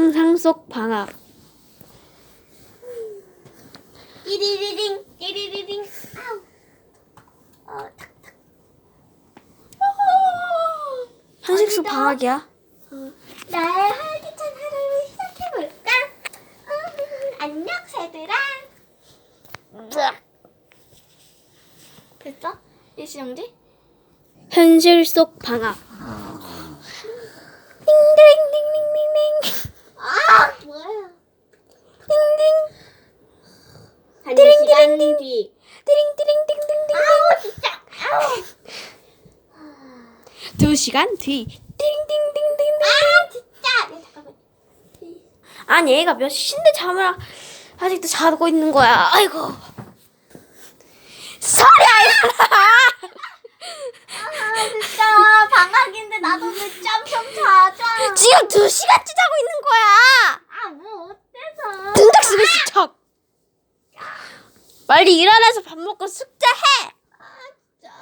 상상 속 방학. 띠리리링 띠리리링 아우 어 탁 탁 한식 속? 방학이야. 나의 활기찬 하루를 시작해볼까? 음, 안녕 새들아 됐어? 일시정지? 현실 속 방학. 띵띵띵띵띵띵. 아 뭐야 띵띵. 한 뒤 띠링띠링띵띵띵. 아우 진짜 아우 두 시간 뒤. 띵띵띵띵띵. 아 진짜 야 잠깐만 아니 얘가 몇 시인데 잠을 아- 아직도 자고 있는 거야. 아이고. 소리야. 아 진짜 방학인데 나도 늦잠 좀 자자 지금 두 시간째 자고 있는 거야. 아 뭐 어때서 등짝 쓰고 시척. 빨리 일어나서 밥 먹고 숙제해. 진짜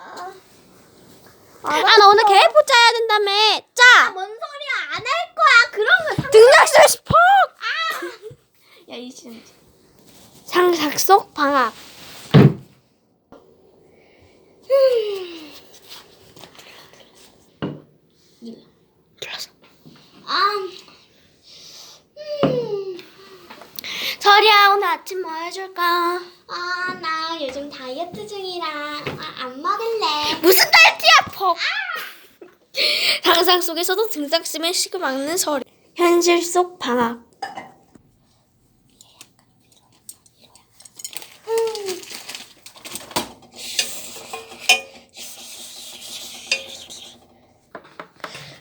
아나 오늘 계획표 짜야 된다며. 아, 짜. 뭔 소리야 안 할 거야 그런 거 상... 쓰고 싶어. 야 일시정지 상상 속 방학. 눌러서. 아 음. 설이야 오늘 아침 뭐 해줄까? 아, 나 요즘 다이어트 중이라 아, 안 먹을래. 무슨 다이어트야 퍽. 상상 속에서도 등짝 쓰면 식을 막는 설이. 현실 속 방학. 음.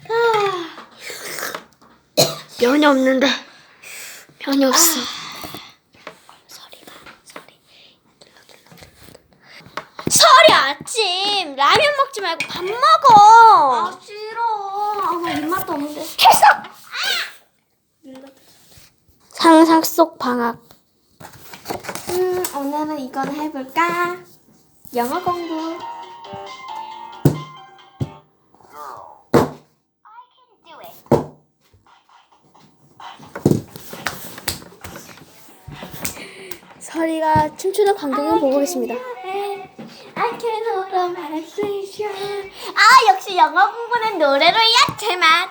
아. 면이 없는데 면이 없어. 설이가 설이 설이 아침 라면 먹지 말고 밥 먹어. 아, 싫어. 아, 나 입맛도 없는데. 했어. 상상 속 방학. 음, 오늘은 이건 해볼까? 영어 공부. 설이가 춤추는 광경을 보고 계십니다. I can hold on my station. 아, 역시 영어 공부는 노래로 해야 제맛.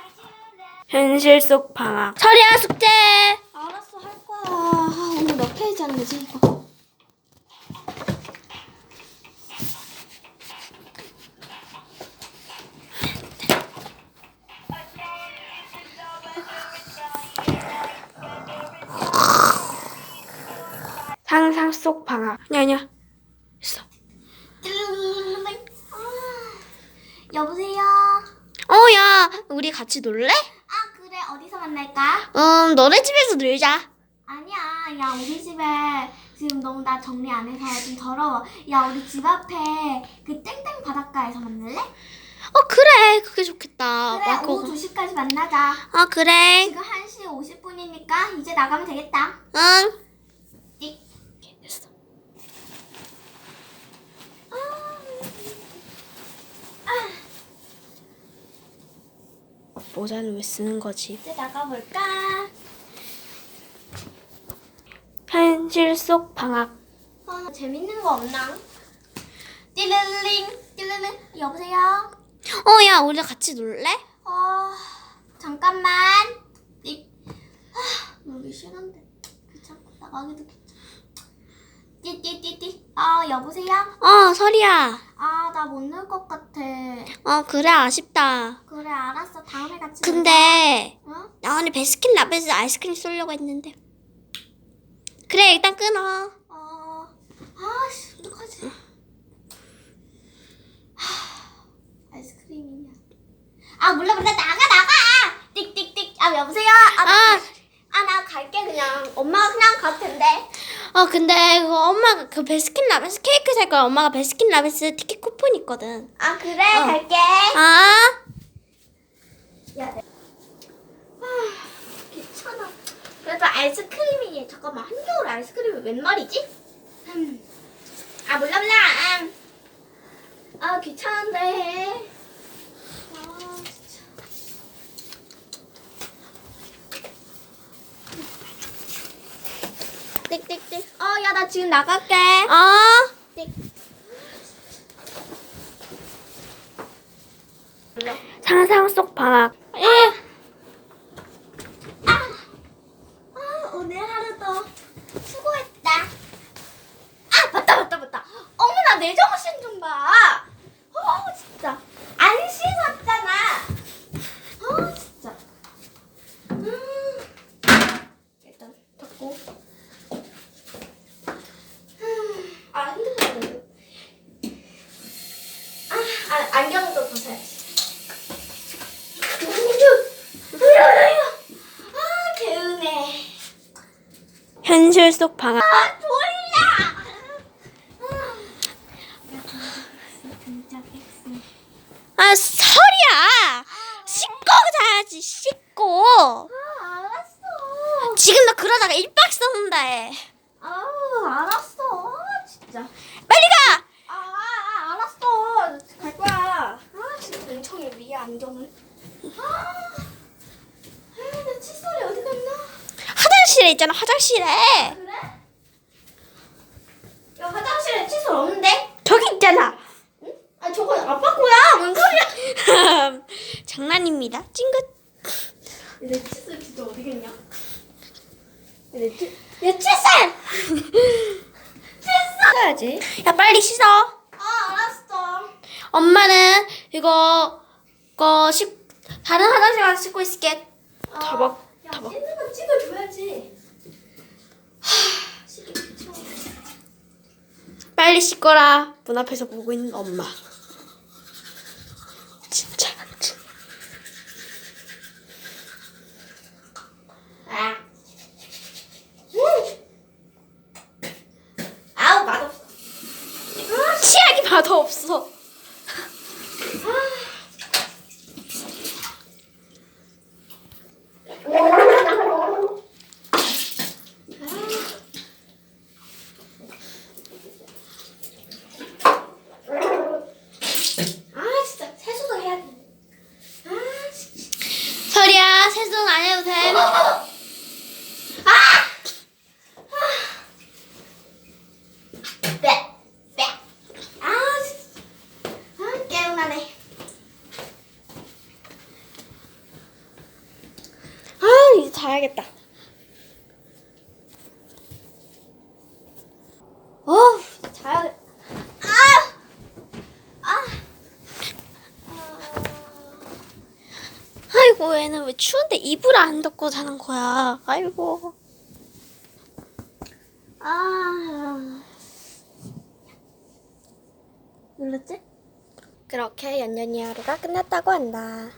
현실 속 방학. 설이야 숙제. 알았어, 할 거야. 아, 오늘 몇 페이지 하는 거지, 이거? 상상 속 방학. 아니 아니야. 했어. 아, 여보세요? 어 야 우리 같이 놀래? 아, 그래. 어디서 만날까? 음 너네 집에서 놀자. 아니야. 야, 우리 집에 지금 너무 나 정리 안 해서 좀 더러워. 야, 우리 집 앞에 그 땡땡 바닷가에서 만날래? 어 그래 그게 좋겠다. 그래, 막 오후 그거. 2시까지 만나자. 아 그래. 지금 1시 50분이니까 이제 나가면 되겠다. 응. 띡. 됐어. 모자는 왜 쓰는 거지? 이제 나가볼까? 현실 속 방학. 어, 재밌는 거 없나? 띠르링, 띠르링. 여보세요? 어 야 우리 같이 놀래? 어, 잠깐만. 띡. 아, 놀기 싫은데. 귀찮고 나가기도 귀찮아. 띠띠띠띠. 아, 여보세요? 어 설이야. 아, 나 못 놀 것 같아. 어 그래 아쉽다. 그래, 알았어. 다음에 같이 근데 놀자. 응? 나 오늘 베스킨 라빈스 아이스크림 쏠려고 했는데. 그래 일단 끊어. 어, 아씨, 어떡하지? 하, 아이스크림이냐. 아, 몰라, 몰라. 나가, 나가! 띡띡띡. 아, 여보세요? 아, 나, 아. 아, 나 갈게, 그냥. 엄마가 그냥 갈 텐데. 어 근데 그 엄마가 그 베스킨 라빈스 케이크 살 거야. 엄마가 베스킨 라빈스 티켓 쿠폰 있거든. 아, 그래, 어. 갈게. 아. 야, 내... 아, 귀찮아. 그래도 아이스크림이, 잠깐만, 한겨울 아이스크림이 웬 말이지? 음. 아, 몰라, 몰라. 아, 귀찮은데. 아, 진짜. 띡띡띡. 어, 야, 나 지금 나갈게. 어? 상상 속 방학. 예. 아, 오늘 하루도 수고했다. 아, 맞다, 맞다, 맞다. 어머나, 내 정신 좀 봐. 어, 진짜. 안 씻었잖아. 어, 진짜. 음. 일단 덮고. 음, 아, 핸드폰. 아, 아, 안경도 벗어야지. 아, 개운해. 현실 속 방학. 아. 아, 설이야. 씻고 자야지, 씻고. 아, 알았어. 지금 너 그러다가 일박 썼는다 해. 아우, 알았어. 아, 진짜. 빨리 가! 아, 아, 알았어. 갈 거야. 아, 진짜 멍청해, 위에 안경을. 아, 아, 내 칫솔이 어디 갔나? 화장실에 있잖아, 화장실에. 그래? 야, 화장실에 칫솔 없는데? 저기 있잖아. 응? 아, 저거 아빠 거야. 뭔 소리야? 장난입니다. 찡긋. 내 칫솔 진짜 어디 갔냐? 내 칫, 내 칫솔! 야, 빨리 씻어. 아, 알았어. 엄마는 이거, 이 거 씻, 다른 화장실 가서 씻고 있을게. 아, 야, 타박. 씻는 건 찍어줘야지. 빨리 씻거라. 문 앞에서 보고 있는 엄마. 진짜. 아. 음. 아우, 맛없어. 치약이 맛도 없어. 아, 진짜 세수도 해야 돼. 아, 진짜. 설이야, 세수는 안 해도 돼. 네, 네. 아, 진짜. 아. 아, 이제 자야겠다. 어, 자야 돼. 아! 아! 아이고, 얘는 왜 추운데 이불 안 덮고 자는 거야. 아이고. 아. 눌렀지? 그렇게 연연이 하루가 끝났다고 한다.